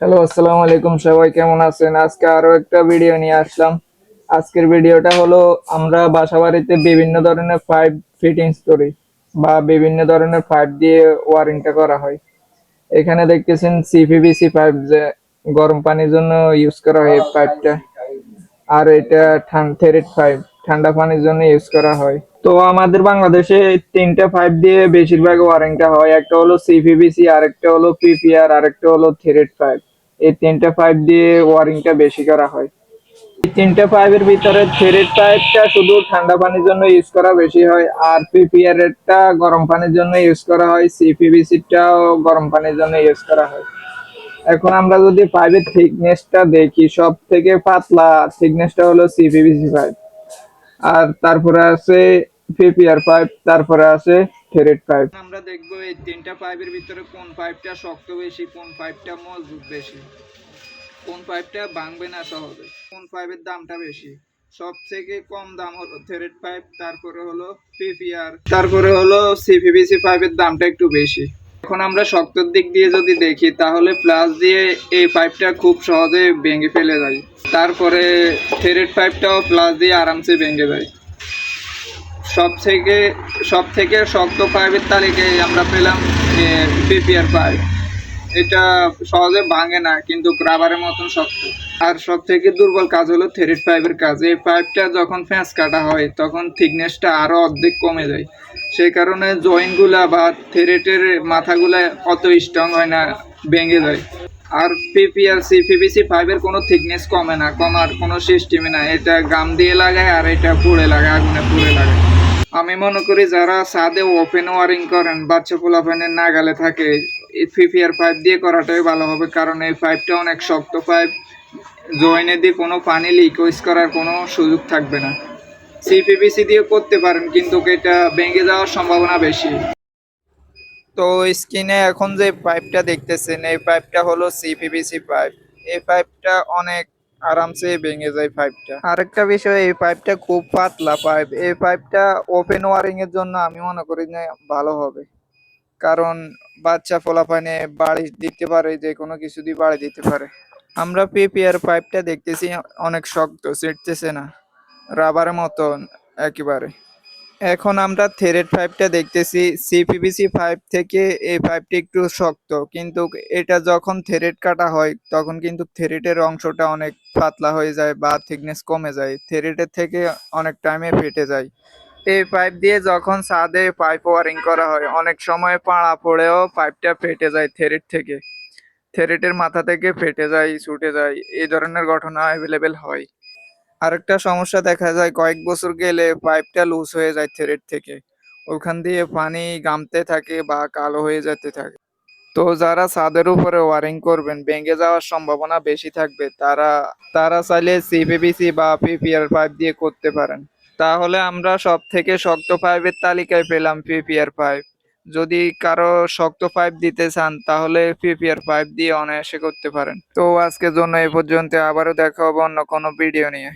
Hello, আসসালামু আলাইকুম সবাই, কেমন আছেন? আজকে আরও একটা ভিডিও নিয়ে আসলাম। আজকের ভিডিওটা হলো, আমরা বাসা বাড়িতে বিভিন্ন ধরনের পাইপ ফিটিংস করি বা বিভিন্ন ধরনের পাইপ দিয়ে ওয়ারিংটা করা হয়। এখানে দেখতেছেন সিপিবিসি পাইপ যে গরম পানির জন্য ইউজ করা হয় পাইপটা আর এটা থেরেট পাইপ ঠান্ডা পানির জন্য ইউজ করা হয়। তো আমাদের বাংলাদেশে তিনটা পাইপ দিয়ে বেশিরভাগ ওয়ারিংটা হয়। একটা হলো সিপিবিসি আরেকটা হলো পিপিআর আরেকটা হলো থেরেট পাইপ এই তিনটা পাইপ দিয়ে ওয়ারিংটা বেশি করা হয়। এই তিনটা পাইপের ভিতরে থেরেট পাইপটা শুধু ঠান্ডা পানির জন্য ইউজ করা বেশি হয়, আর পিপিআর এরটা গরম পানির জন্য ইউজ করা হয় সিপিবিসিটাও গরম পানির জন্য ইউজ করা হয়। এখন আমরা যদি পাইপের থিকনেসটা দেখি সব থেকে পাতলা থিকনেসটা হলো সিপিবিসি পাইপ আর তারপরে আছে পিপিআর পাইপ, তারপরে আছে থেরেট পাইপ। আমরা দেখব এই তিনটা পাইপের ভিতরে কোন পাইপটা শক্ত বেশি, কোন পাইপটা মজবুত বেশি। কোন পাইপটা ভাঙবে না সহজে, কোন পাইপের দামটা বেশি। সব থেকে কম দাম হলো থেরেট পাইপ, তারপরে হলো পিপিআর, তারপরে হলো সিপিবিসি পাইপের দামটা একটু বেশি। এখন আমরা শক্তর দিক দিয়ে যদি দেখি, তাহলে প্লাস দিয়ে এই পাইপটা খুব সহজে ভেঙে ফেলে যায়। তারপরে থেরেট পাইপটাও প্লাস দিয়ে আরামসে ভেঙে যায়। সব থেকে সব থেকে শক্ত পাইপের তালিকায় আমরা পেলাম পিপিআর পাইপ এটা সহজে ভাঙে না, কিন্তু রাবারের মতন শক্ত। আর সব থেকে দুর্বল কাজ হলো থেরেট পাইপের কাজ। এই পাইপটা যখন ফ্যাঁস কাটা হয়, তখন থিকনেসটা আরও অর্ধেক কমে যায়। সেই কারণে জয়েন্টগুলা বা থেরেটের মাথাগুলা অত স্ট্রং হয় না, ভেঙে যায়। আর পিপিআর সিপিবিসি পাইপের কোনো থিকনেস কমে না, কমার কোনো সিস্টেমই না। এটা গাম দিয়ে লাগায় আর এটা পুড়ে লাগায়, আগুনে পুড়ে লাগায়। আমি মনে করি যারা ছাদে ওপেন ওয়ারিং করেন, বাচ্চা ফুল পোলাপানের নাগালে থাকে পিপিআর পাইপ দিয়ে করাটাই ভালো হবে। কারণ এই পাইপটা অনেক শক্ত পাইপ জয়েনে দিয়ে কোনো পানি লিকুইজ করার কোনো সুযোগ থাকবে না। সিপিবিসি দিয়ে করতে পারেন, কিন্তু এটা ভেঙে যাওয়ার সম্ভাবনা বেশি। তো স্ক্রিনে এখন যে পাইপটা দেখতেছেন, এই পাইপটা হলো সিপিবিসি পাইপ এই পাইপটা অনেক আরামসে ভেঙে যায় পাইপটা আরেকটা বিষয়, এই পাইপটা খুব পাতলা পাইপ এই পাইপটা ওপেন ওয়ারিং এর জন্য আমি মনে করি না ভালো হবে। কারণ বাচ্চা পোলাপানে বাড়ি দিতে পারে, যে কোনো কিছু দিয়ে বাড়ি দিতে পারে। আমরা পিপিআর পাইপটা দেখতেছি, অনেক শক্ত, ছিটতেছে না। রাবারের মতন, একেবারে। এখন আমরা থেরেট পাইপটা দেখতেছি সিপিবিসি পাইপ থেকে এই পাইপটি একটু শক্ত। কিন্তু এটা যখন থেরেট কাটা হয়, তখন কিন্তু থেরেটের অংশটা অনেক পাতলা হয়ে যায় বা থিকনেস কমে যায়। থেরেটের থেকে অনেক টাইমে ফেটে যায়। এই পাইপ দিয়ে যখন ছাদে পাইপ ওয়ারিং করা হয়, অনেক সময় পাড়া পড়েও পাইপটা ফেটে যায় থেরেট থেকে। থেরেটের মাথা থেকে ফেটে যায়, ছুটে যায়। এই ধরনের ঘটনা অ্যাভেলেবেল হয়। আরেকটা সমস্যা দেখা যায়, কয়েক বছর গেলে পাইপটা লুজ হয়ে যায় থ্রেড থেকে। ওখান দিয়ে পানি গামতে থাকে বা কালো হয়ে যেতে থাকে। তো যারা ছাদের উপরে ওয়ারিং করবেন, ভেঙে যাওয়ার সম্ভাবনা বেশি থাকবে। তারা তারা চাইলে সিপিবিসি বা পিপিআর পাইপ দিয়ে করতে পারেন। তাহলে আমরা সব থেকে শক্ত পাইপের তালিকায় পেলাম পিপিআর পাইপ যদি কারও শক্ত পাইপ দিতে চান, তাহলে পিপিআর পাইপ দিয়ে অনায়াসে করতে পারেন। তো আজকের জন্য এই পর্যন্ত আবারও দেখা হবে অন্য কোনো ভিডিও নিয়ে।